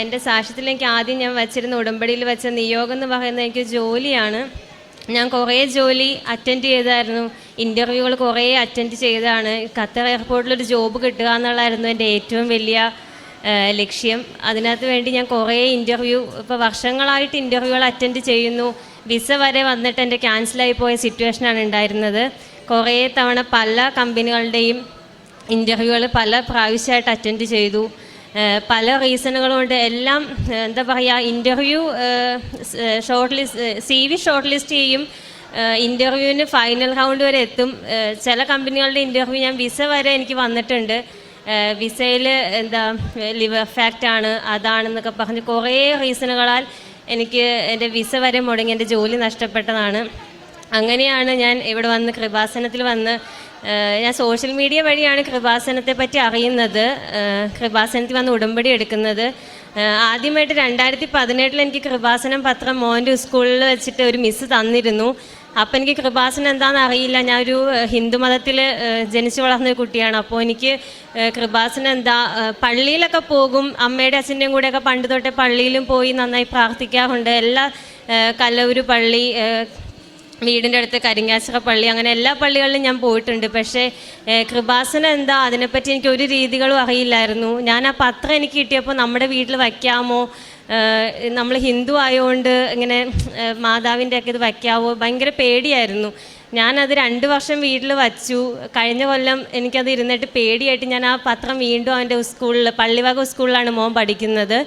എന്റെ സാക്ഷ്യത്തിലേക്ക് ആദ്യം ഞാൻ വച്ചിരുന്ന ഉടമ്പടിയിൽ വെച്ച നിയോഗം എന്ന് പറയുന്നത് എനിക്ക് ജോലിയാണ്. ഞാൻ കുറേ ജോലി അറ്റൻഡ് ചെയ്തായിരുന്നു. ഇന്റർവ്യൂകൾ കുറേ അറ്റൻഡ് ചെയ്തതാണ്. ഖത്തർ എയർപോർട്ടിലൊരു ജോബ് കിട്ടുക എന്നുള്ളതായിരുന്നു എന്റെ ഏറ്റവും വലിയ ലക്ഷ്യം. അതിനകത്ത് വേണ്ടി ഞാൻ കുറേ ഇന്റർവ്യൂ ഇപ്പോൾ വർഷങ്ങളായിട്ട് ഇന്റർവ്യൂകൾ അറ്റൻഡ് ചെയ്യുന്നു. വിസ വരെ വന്നിട്ട് എന്റെ ക്യാൻസലായി പോയ സിറ്റുവേഷനാണ് ഉണ്ടായിരുന്നത്. കുറേ തവണ പല കമ്പനികളുടെയും ഇന്റർവ്യൂകൾ പല പ്രാവശ്യമായിട്ട് അറ്റൻഡ് ചെയ്തു. പല റീസണുകൾ കൊണ്ട് എല്ലാം എന്താ പറയുക interview shortlist C V shortlist ചെയ്യും ഇന്റർവ്യൂവിന് ഫൈനൽ റൗണ്ട് വരെ എത്തും. ചില കമ്പനികളുടെ ഇന്റർവ്യൂ ഞാൻ വിസ വരെ എനിക്ക് വന്നിട്ടുണ്ട്. വിസയിൽ എന്താ ലിവർ ഫാക്റ്റ് ആണ് അതാണെന്നൊക്കെ പറഞ്ഞ് കുറേ റീസണുകളാൽ എനിക്ക് എന്റെ വിസ വരെ മുടങ്ങി എന്റെ ജോലി നഷ്ടപ്പെട്ടതാണ്. അങ്ങനെയാണ് ഞാൻ ഇവിടെ വന്ന് കൃപാസനത്തിൽ വന്ന് ഞാൻ സോഷ്യൽ മീഡിയ വഴിയാണ് കൃപാസനത്തെ പറ്റി അറിയുന്നത്. കൃപാസനത്തിൽ വന്ന് ഉടമ്പടി എടുക്കുന്നത്. ആദ്യമായിട്ട് രണ്ടായിരത്തി പതിനെട്ടിൽ എനിക്ക് കൃപാസനം പത്രം മോന്റെ സ്കൂളിൽ വെച്ചിട്ട് ഒരു മിസ്സ് തന്നിരുന്നു. അപ്പം എനിക്ക് കൃപാസനം എന്താണെന്ന് അറിയില്ല. ഞാൻ ഒരു ഹിന്ദു മതത്തിൽ ജനിച്ചു വളർന്ന കുട്ടിയാണ്. അപ്പോൾ എനിക്ക് കൃപാസനം എന്താ പള്ളിയിലൊക്കെ പോകും. അമ്മയുടെ അച്ഛന്റെയും കൂടെയൊക്കെ പണ്ട് തൊട്ടേ പള്ളിയിലും പോയി നന്നായി പ്രാർത്ഥിക്കാറുണ്ട്. എല്ലാ കല്ലൂര് പള്ളി വീടിന്റെ അടുത്ത് കരിങ്ങാച്ചിറ പള്ളി അങ്ങനെ എല്ലാ പള്ളികളിലും ഞാൻ പോയിട്ടുണ്ട്. പക്ഷേ കൃപാസന എന്താ? അതിനെപ്പറ്റി എനിക്ക് ഒരു രീതികളും അറിയില്ലായിരുന്നു. ഞാൻ ആ പത്രം എനിക്ക് കിട്ടിയപ്പോൾ നമ്മുടെ വീട്ടിൽ വയ്ക്കാമോ? നമ്മൾ ഹിന്ദു ആയതുകൊണ്ട് ഇങ്ങനെ മാതാവിന്റെ ഒക്കെ ഇത് വയ്ക്കാവോ? ഭയങ്കര പേടിയായിരുന്നു. ഞാനത് രണ്ട് വർഷം വീട്ടിൽ വച്ചു. കഴിഞ്ഞ കൊല്ലം എനിക്കത് ഇരുന്നിട്ട് പേടിയായിട്ട് ഞാൻ ആ പത്രം വീണ്ടും അവന്റെ സ്കൂളിൽ പള്ളിവക സ്കൂളിലാണ് മോൻ പഠിക്കുന്നത്.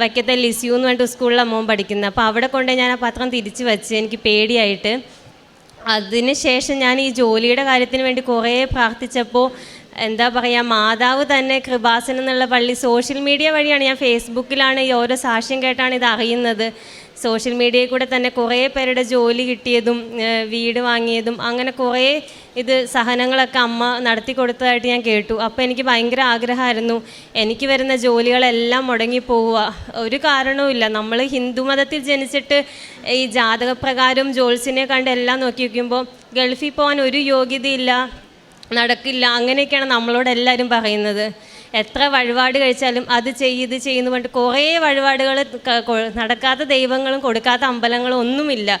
വൈക്കത്തെ ലിസ്യു എന്ന് പറഞ്ഞിട്ട് സ്കൂളിൽ മോൻ പഠിക്കുന്നത് അപ്പോൾ അവിടെ കൊണ്ട് ഞാൻ ആ പത്രം തിരിച്ച് വെച്ച് എനിക്ക് പേടിയായിട്ട്. അതിനുശേഷം ഞാൻ ഈ ജോലിയുടെ കാര്യത്തിന് വേണ്ടി കുറേ പ്രാർത്ഥിച്ചപ്പോൾ എന്താ പറയുക മാതാവ് തന്നെ കൃപാസനം എന്നുള്ള പള്ളി സോഷ്യൽ മീഡിയ വഴിയാണ്. ഞാൻ ഫേസ്ബുക്കിലാണ് ഈ ഓരോ സാക്ഷ്യം കേട്ടാണ് ഇത് അറിയുന്നത്. സോഷ്യൽ മീഡിയയിൽ കൂടെ തന്നെ കുറേ പേരുടെ ജോലി കിട്ടിയതും വീട് വാങ്ങിയതും അങ്ങനെ കുറേ ഇത് സഹനങ്ങളൊക്കെ അമ്മ നടത്തി കൊടുത്തതായിട്ട് ഞാൻ കേട്ടു. അപ്പോൾ എനിക്ക് ഭയങ്കര ആഗ്രഹമായിരുന്നു. എനിക്ക് വരുന്ന ജോലികളെല്ലാം മുടങ്ങി പോവുക. ഒരു കാരണവുമില്ല നമ്മൾ ഹിന്ദു മതത്തിൽ ജനിച്ചിട്ട് ഈ ജാതകപ്രകാരം ജോത്സ്യനെ കണ്ട് എല്ലാം നോക്കി വയ്ക്കുമ്പോൾ ഗൾഫിൽ പോകാൻ ഒരു യോഗ്യതയില്ല. നടക്കില്ല. അങ്ങനെയൊക്കെയാണ് നമ്മളോട് എല്ലാവരും പറയുന്നത്. എത്ര വഴിപാട് കഴിച്ചാലും അത് ചെയ്യ് ഇത് ചെയ്യുന്നു പറഞ്ഞിട്ട് കുറേ വഴിപാടുകൾ നടക്കാത്ത ദൈവങ്ങളും കൊടുക്കാത്ത അമ്പലങ്ങളും ഒന്നുമില്ല.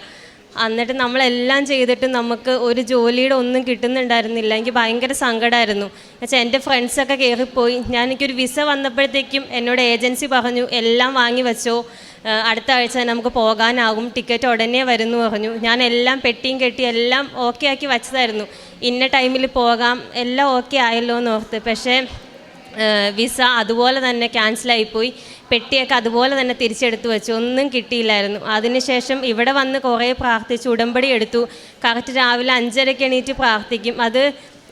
എന്നിട്ട് നമ്മളെല്ലാം ചെയ്തിട്ട് നമുക്ക് ഒരു ജോലിയുടെ ഒന്നും കിട്ടുന്നുണ്ടായിരുന്നില്ല. എനിക്ക് ഭയങ്കര സങ്കടമായിരുന്നു എന്നുവെച്ചാൽ എന്റെ ഫ്രണ്ട്സൊക്കെ കയറിപ്പോയി. ഞാൻ എനിക്കൊരു വിസ വന്നപ്പോഴത്തേക്കും എന്നോട് ഏജൻസി പറഞ്ഞു എല്ലാം വാങ്ങി വെച്ചോ. അടുത്ത ആഴ്ച നമുക്ക് പോകാനാകും. ടിക്കറ്റ് ഉടനെ വരുന്നു പറഞ്ഞു. ഞാൻ എല്ലാം പെട്ടിയും കെട്ടി എല്ലാം ഓക്കെ ആക്കി വച്ചതായിരുന്നു. ഇന്ന ടൈമിൽ പോകാം. എല്ലാം ഓക്കെ ആയല്ലോ എന്ന് ഓർത്ത്. പക്ഷേ വിസ അതുപോലെ തന്നെ ക്യാൻസലായിപ്പോയി പെട്ടിയൊക്കെ അതുപോലെ തന്നെ തിരിച്ചെടുത്ത് വെച്ചു. ഒന്നും കിട്ടിയില്ലായിരുന്നു. അതിനുശേഷം ഇവിടെ വന്ന് കുറേ പ്രാർത്ഥിച്ചു. ഉടമ്പടി എടുത്തു. കറക്റ്റ് രാവിലെ അഞ്ചരയ്ക്ക് എണീറ്റ് പ്രാർത്ഥിക്കും. അത്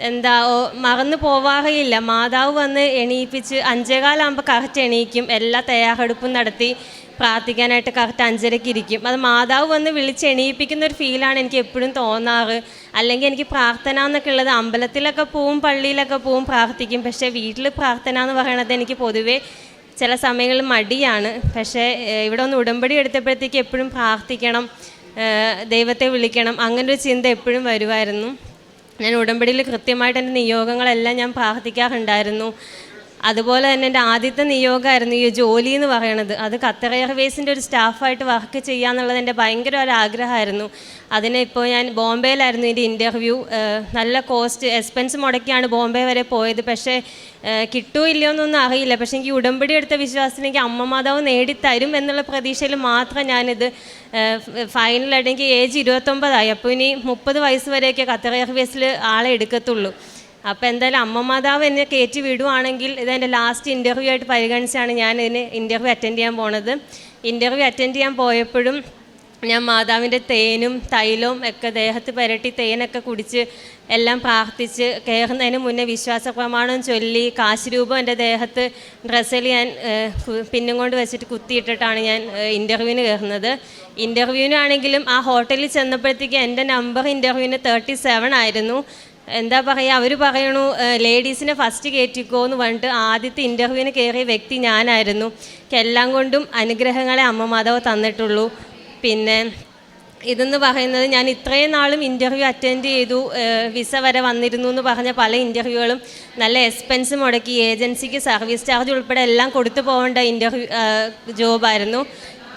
എന്താ മറന്നു പോവാറില്ല മാതാവ് വന്ന് എണീപ്പിച്ച് അഞ്ചേകാലാകുമ്പോൾ കറക്റ്റ് എണീക്കും. എല്ലാ തയ്യാറെടുപ്പും നടത്തി പ്രാർത്ഥിക്കാനായിട്ട് കറക്റ്റ് അഞ്ചരയ്ക്ക് ഇരിക്കും. അത് മാതാവ് വന്ന് വിളിച്ച് എണീപ്പിക്കുന്ന ഒരു ഫീലാണ് എനിക്ക് എപ്പോഴും തോന്നാറ്. അല്ലെങ്കിൽ എനിക്ക് പ്രാർത്ഥന എന്നൊക്കെ ഉള്ളത് അമ്പലത്തിലൊക്കെ പോവും പള്ളിയിലൊക്കെ പോവും പ്രാർത്ഥിക്കും. പക്ഷേ വീട്ടിൽ പ്രാർത്ഥന എന്ന് പറയണത് എനിക്ക് പൊതുവേ ചില സമയങ്ങളിൽ മടിയാണ്. പക്ഷേ ഇവിടെ ഒന്ന് ഉടമ്പടി എടുത്തപ്പോഴത്തേക്ക് എപ്പോഴും പ്രാർത്ഥിക്കണം ദൈവത്തെ വിളിക്കണം. അങ്ങനൊരു ചിന്ത എപ്പോഴും വരുമായിരുന്നു ഞാൻ ഉടമ്പടിയിൽ കൃത്യമായിട്ട് എന്റെ നിയോഗങ്ങളെല്ലാം ഞാൻ പ്രാർത്ഥിക്കാറുണ്ടായിരുന്നു അതുപോലെ തന്നെ എന്റെ ആദ്യത്തെ നിയോഗമായിരുന്നു ഈ ജോലി എന്ന് പറയണത്. അത് ഖത്തർ എയർവേസിന്റെ ഒരു സ്റ്റാഫായിട്ട് വർക്ക് ചെയ്യുക എന്നുള്ളത് എന്റെ ഭയങ്കര ഒരു ആഗ്രഹമായിരുന്നു. അതിന് ഇപ്പോൾ ഞാൻ ബോംബെയിലായിരുന്നു എന്റെ ഇന്റർവ്യൂ നല്ല കോസ്റ്റ് എക്സ്പെൻസ് മുടക്കിയാണ് ബോംബെ വരെ പോയത്. പക്ഷേ കിട്ടുമോ ഇല്ലയോ എന്നൊന്നും അറിയില്ല. പക്ഷേ എനിക്ക് ഉടമ്പടി എടുത്ത വിശ്വാസത്തിന് എനിക്ക് അമ്മ മാതാവ് നേടിത്തരും എന്നുള്ള പ്രതീക്ഷയിൽ മാത്രം ഞാനിത് ഫൈനലായിട്ട് എനിക്ക് ഏജ് ഇരുപത്തൊമ്പതായി. അപ്പോൾ ഇനി മുപ്പത് വയസ്സ് വരെയൊക്കെ ഖത്തർ എയർവേസിൽ ആളെ എടുക്കത്തുള്ളൂ. അപ്പോൾ എന്തായാലും അമ്മ മാതാവ് എന്നെ കയറ്റി വിടുവാണെങ്കിൽ ഇതെന്റെ ലാസ്റ്റ് ഇന്റർവ്യൂ ആയിട്ട് പരിഗണിച്ചാണ് ഞാൻ ഇതിന് ഇന്റർവ്യൂ അറ്റൻഡ് ചെയ്യാൻ പോണത്. ഇന്റർവ്യൂ അറ്റൻഡ് ചെയ്യാൻ പോയപ്പോഴും ഞാൻ മാതാവിന്റെ തേനും തൈലവും ഒക്കെ ദേഹത്ത് പുരട്ടി തേനൊക്കെ കുടിച്ച് എല്ലാം പ്രാർത്ഥിച്ച് കയറുന്നതിന് മുന്നേ വിശ്വാസ പ്രമാണം ചൊല്ലി കാശുരൂപം എന്റെ ദേഹത്ത് ഡ്രസ്സിൽ ഞാൻ പിന്നും കൊണ്ട് വെച്ചിട്ട് കുത്തിയിട്ടിട്ടാണ് ഞാൻ ഇന്റർവ്യൂവിന് കയറുന്നത്. ഇന്റർവ്യൂവിനാണെങ്കിലും ആ ഹോട്ടലിൽ ചെന്നപ്പോഴത്തേക്ക് എന്റെ നമ്പർ ഇന്റർവ്യൂവിന് തേർട്ടി സെവൻ ആയിരുന്നു. എന്താ പറയുക അവർ പറയണു ലേഡീസിനെ ഫസ്റ്റ് കയറ്റിക്കോ എന്ന് പറഞ്ഞിട്ട് ആദ്യത്തെ ഇന്റർവ്യൂവിന് കയറിയ വ്യക്തി ഞാനായിരുന്നു. എല്ലാം കൊണ്ടും അനുഗ്രഹങ്ങളെ അമ്മ മാതാവ് തന്നിട്ടുള്ളൂ. പിന്നെ ഇതെന്ന് പറയുന്നത് ഞാൻ ഇത്രയും നാളും ഇന്റർവ്യൂ അറ്റൻഡ് ചെയ്തു വിസ വരെ വന്നിരുന്നു എന്ന് പറഞ്ഞ പല ഇന്റർവ്യൂകളും നല്ല എക്സ്പെൻസ് മുടക്കി ഏജൻസിക്ക് സർവീസ് ചാർജ് ഉൾപ്പെടെ എല്ലാം കൊടുത്തു പോകേണ്ട ഇന്റർവ്യൂ ജോബായിരുന്നു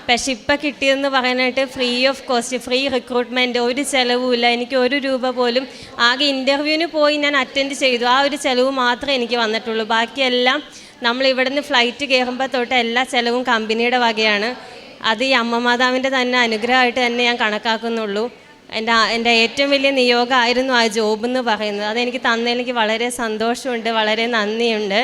പക്ഷെ ഇപ്പം കിട്ടിയതെന്ന് പറയാനായിട്ട് free of cost free recruitment ഒരു ചിലവുമില്ല. എനിക്ക് ഒരു രൂപ പോലും ആകെ ഇന്റർവ്യൂവിന് പോയി ഞാൻ അറ്റൻഡ് ചെയ്തു. ആ ഒരു ചിലവ് മാത്രമേ എനിക്ക് വന്നിട്ടുള്ളൂ. ബാക്കിയെല്ലാം നമ്മൾ ഇവിടുന്ന് ഫ്ലൈറ്റ് കയറുമ്പോൾ തൊട്ട് എല്ലാ ചിലവും കമ്പനിയുടെ വകയാണ്. അത് ഈ അമ്മ മാതാവിന്റെ തന്നെ അനുഗ്രഹമായിട്ട് തന്നെ ഞാൻ കണക്കാക്കുന്നുള്ളൂ. എന്റെ എന്റെ ഏറ്റവും വലിയ നിയോഗമായിരുന്നു ആ ജോബ് എന്ന് പറയുന്നത്. അതെനിക്ക് തന്നതിൽ എനിക്ക് വളരെ സന്തോഷമുണ്ട് വളരെ നന്ദിയുണ്ട്.